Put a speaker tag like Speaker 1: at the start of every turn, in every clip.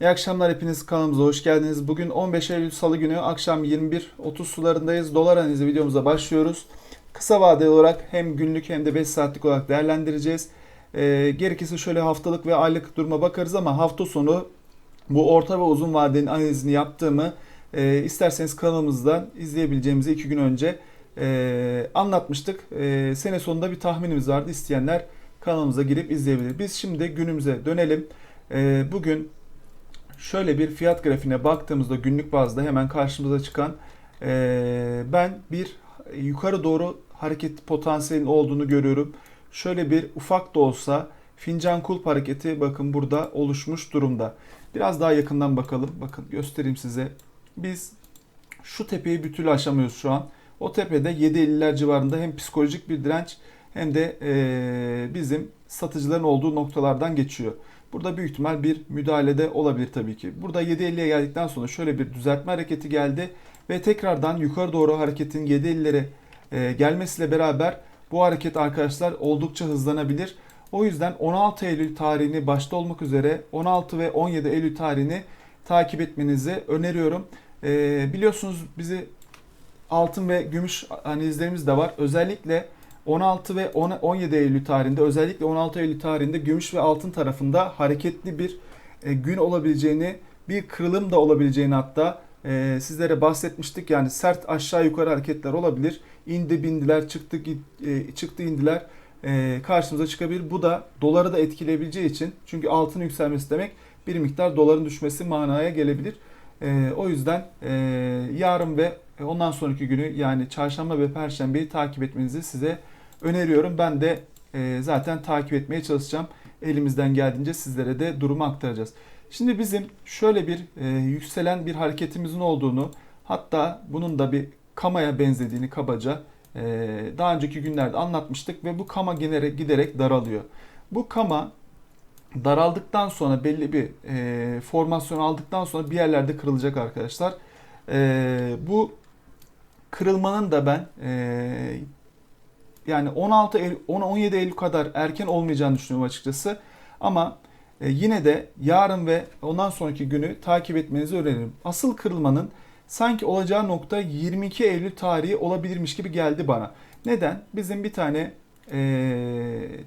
Speaker 1: İyi akşamlar hepiniz kanalımıza hoş geldiniz. Bugün 15 Eylül Salı günü akşam 21.30 sularındayız. Dolar analizi videomuza başlıyoruz. Kısa vadeli olarak hem günlük hem de 5 saatlik olarak değerlendireceğiz. Ee, gerekirse şöyle haftalık ve aylık duruma bakarız ama hafta sonu bu orta ve uzun vadenin analizini yaptığımı e, isterseniz kanalımızdan izleyebileceğimizi 2 gün önce e, anlatmıştık. E, sene sonunda bir tahminimiz vardı. İsteyenler kanalımıza girip izleyebilir. Biz şimdi günümüze dönelim. E, bugün şöyle bir fiyat grafiğine baktığımızda günlük bazda hemen karşımıza çıkan e, ben bir yukarı doğru hareket potansiyelinin olduğunu görüyorum. Şöyle bir ufak da olsa fincan kulp hareketi bakın burada oluşmuş durumda. Biraz daha yakından bakalım. Bakın göstereyim size. Biz şu tepeyi bir türlü aşamıyoruz şu an. O tepede 7.50'ler civarında hem psikolojik bir direnç hem de e, bizim satıcıların olduğu noktalardan geçiyor. Burada büyük ihtimal bir müdahalede olabilir tabii ki. Burada 7.50'ye geldikten sonra şöyle bir düzeltme hareketi geldi ve tekrardan yukarı doğru hareketin 7.50'lere e, gelmesiyle beraber bu hareket arkadaşlar oldukça hızlanabilir. O yüzden 16 Eylül tarihini başta olmak üzere 16 ve 17 Eylül tarihini takip etmenizi öneriyorum. E, biliyorsunuz bizi altın ve gümüş analizlerimiz de var. Özellikle 16 ve 10 17 Eylül tarihinde özellikle 16 Eylül tarihinde gümüş ve altın tarafında hareketli bir e, gün olabileceğini, bir kırılım da olabileceğini hatta e, sizlere bahsetmiştik. Yani sert aşağı yukarı hareketler olabilir. İndi bindiler, çıktı e, çıktı indiler e, karşımıza çıkabilir. Bu da doları da etkileyebileceği için çünkü altın yükselmesi demek bir miktar doların düşmesi manaya gelebilir. E, o yüzden e, yarın ve ondan sonraki günü yani çarşamba ve perşembeyi takip etmenizi size öneriyorum. Ben de e, zaten takip etmeye çalışacağım. Elimizden geldiğince sizlere de durumu aktaracağız. Şimdi bizim şöyle bir e, yükselen bir hareketimizin olduğunu hatta bunun da bir kamaya benzediğini kabaca e, daha önceki günlerde anlatmıştık ve bu kama giderek, giderek daralıyor. Bu kama daraldıktan sonra belli bir e, formasyon aldıktan sonra bir yerlerde kırılacak arkadaşlar. E, bu kırılmanın da ben e, yani 16 Eylül, 17 Eylül kadar erken olmayacağını düşünüyorum açıkçası. Ama e, yine de yarın ve ondan sonraki günü takip etmenizi öneririm. Asıl kırılmanın sanki olacağı nokta 22 Eylül tarihi olabilirmiş gibi geldi bana. Neden? Bizim bir tane e,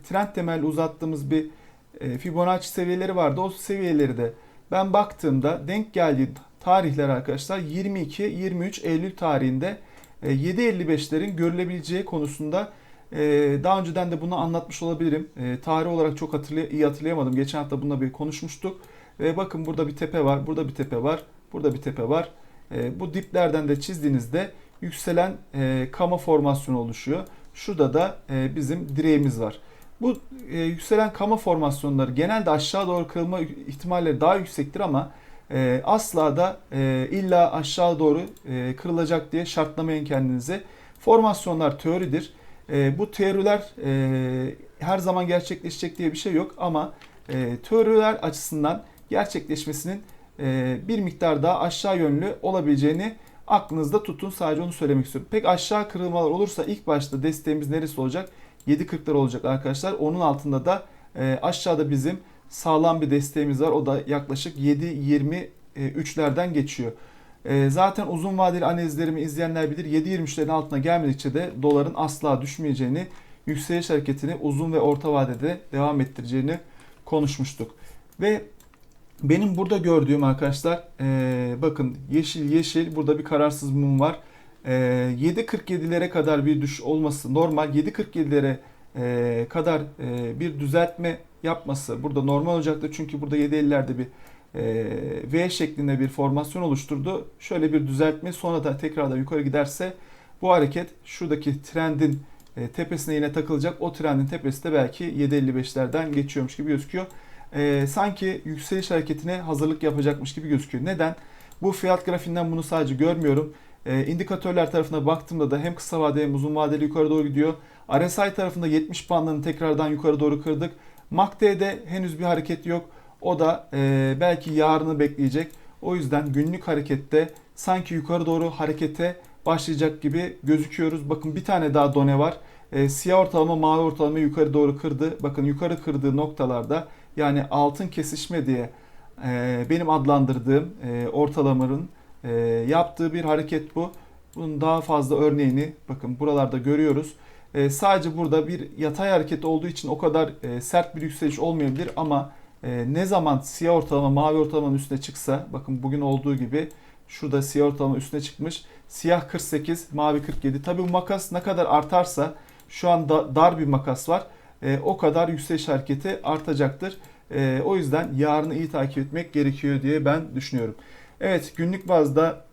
Speaker 1: trend temel uzattığımız bir e, Fibonacci seviyeleri vardı. O seviyeleri de ben baktığımda denk geldiği tarihler arkadaşlar 22-23 Eylül tarihinde 7.55'lerin görülebileceği konusunda daha önceden de bunu anlatmış olabilirim. Tarih olarak çok hatırlay iyi hatırlayamadım. Geçen hafta bununla bir konuşmuştuk. Ve bakın burada bir tepe var, burada bir tepe var, burada bir tepe var. Bu diplerden de çizdiğinizde yükselen kama formasyonu oluşuyor. Şurada da bizim direğimiz var. Bu yükselen kama formasyonları genelde aşağı doğru kırılma ihtimalleri daha yüksektir ama e, asla da e, illa aşağı doğru e, kırılacak diye şartlamayın kendinize. Formasyonlar teoridir. E, bu teoriler e, her zaman gerçekleşecek diye bir şey yok ama e, teoriler açısından gerçekleşmesinin e, bir miktar daha aşağı yönlü olabileceğini aklınızda tutun. Sadece onu söylemek istiyorum. Pek aşağı kırılmalar olursa ilk başta desteğimiz neresi olacak? 7.40'lar olacak arkadaşlar. Onun altında da e, aşağıda bizim sağlam bir desteğimiz var. O da yaklaşık 7.23'lerden geçiyor. E, zaten uzun vadeli analizlerimi izleyenler bilir 7.23'lerin altına gelmedikçe de doların asla düşmeyeceğini, yükseliş hareketini uzun ve orta vadede devam ettireceğini konuşmuştuk. Ve benim burada gördüğüm arkadaşlar e, bakın yeşil yeşil burada bir kararsız mum var. E, 7.47'lere kadar bir düş olması normal. 7.47'lere e, kadar e, bir düzeltme yapması burada normal olacaktır. Çünkü burada 7.50'lerde bir V şeklinde bir formasyon oluşturdu. Şöyle bir düzeltme sonra da tekrardan yukarı giderse bu hareket şuradaki trendin e, tepesine yine takılacak. O trendin tepesi de belki 7.55'lerden geçiyormuş gibi gözüküyor. E, sanki yükseliş hareketine hazırlık yapacakmış gibi gözüküyor. Neden? Bu fiyat grafiğinden bunu sadece görmüyorum. E, indikatörler tarafına baktığımda da hem kısa vadeli hem uzun vadeli yukarı doğru gidiyor. RSI tarafında 70 bandını tekrardan yukarı doğru kırdık. MACD'de henüz bir hareket yok. O da e, belki yarını bekleyecek. O yüzden günlük harekette sanki yukarı doğru harekete başlayacak gibi gözüküyoruz. Bakın bir tane daha done var. E, siyah ortalama mavi ortalama yukarı doğru kırdı. Bakın yukarı kırdığı noktalarda yani altın kesişme diye e, benim adlandırdığım e, ortalamanın e, yaptığı bir hareket bu. Bunun daha fazla örneğini bakın buralarda görüyoruz. E, sadece burada bir yatay hareket olduğu için o kadar e, sert bir yükseliş olmayabilir ama e, ne zaman siyah ortalama mavi ortalamanın üstüne çıksa bakın bugün olduğu gibi şurada siyah ortalama üstüne çıkmış. Siyah 48, mavi 47. Tabii bu makas ne kadar artarsa şu an da, dar bir makas var. E, o kadar yükseliş hareketi artacaktır. E, o yüzden yarını iyi takip etmek gerekiyor diye ben düşünüyorum. Evet günlük bazda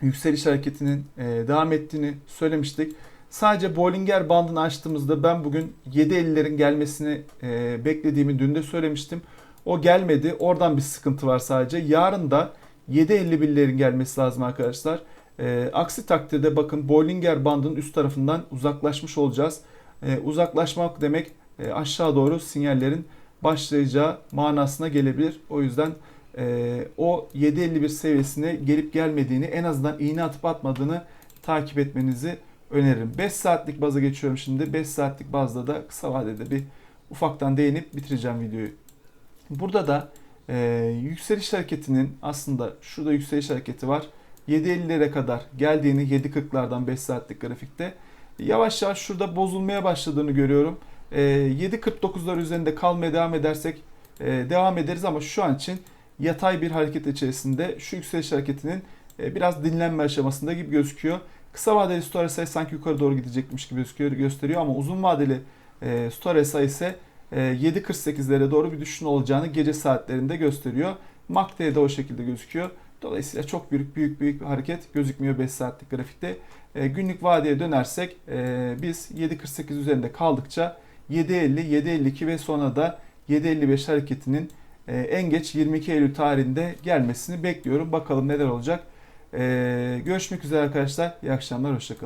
Speaker 1: yükseliş hareketinin e, devam ettiğini söylemiştik. Sadece Bollinger bandını açtığımızda ben bugün 7.50'lerin gelmesini e, beklediğimi dün de söylemiştim. O gelmedi. Oradan bir sıkıntı var sadece. Yarın da 7.51'lerin gelmesi lazım arkadaşlar. E, aksi takdirde bakın Bollinger bandının üst tarafından uzaklaşmış olacağız. E, uzaklaşmak demek e, aşağı doğru sinyallerin başlayacağı manasına gelebilir. O yüzden e, o 7.51 seviyesine gelip gelmediğini en azından iğne atıp atmadığını takip etmenizi öneririm. 5 saatlik baza geçiyorum şimdi. 5 saatlik bazda da kısa vadede bir ufaktan değinip bitireceğim videoyu. Burada da e, yükseliş hareketinin aslında şurada yükseliş hareketi var. 7.50'lere kadar geldiğini 7.40'lardan 5 saatlik grafikte yavaş yavaş şurada bozulmaya başladığını görüyorum. E, 7.49'lar üzerinde kalmaya devam edersek e, devam ederiz ama şu an için yatay bir hareket içerisinde şu yükseliş hareketinin e, biraz dinlenme aşamasında gibi gözüküyor. Kısa vadeli story sayı sanki yukarı doğru gidecekmiş gibi gözüküyor, gösteriyor ama uzun vadeli e, story sayı ise 7.48'lere doğru bir düşüşün olacağını gece saatlerinde gösteriyor. MACD'de de o şekilde gözüküyor. Dolayısıyla çok büyük büyük büyük bir hareket gözükmüyor 5 saatlik grafikte. E, günlük vadeye dönersek e, biz 7.48 üzerinde kaldıkça 7.50, 7.52 ve sonra da 7.55 hareketinin en geç 22 Eylül tarihinde gelmesini bekliyorum. Bakalım neler olacak. Görüşmek üzere arkadaşlar. İyi akşamlar. Hoşçakalın.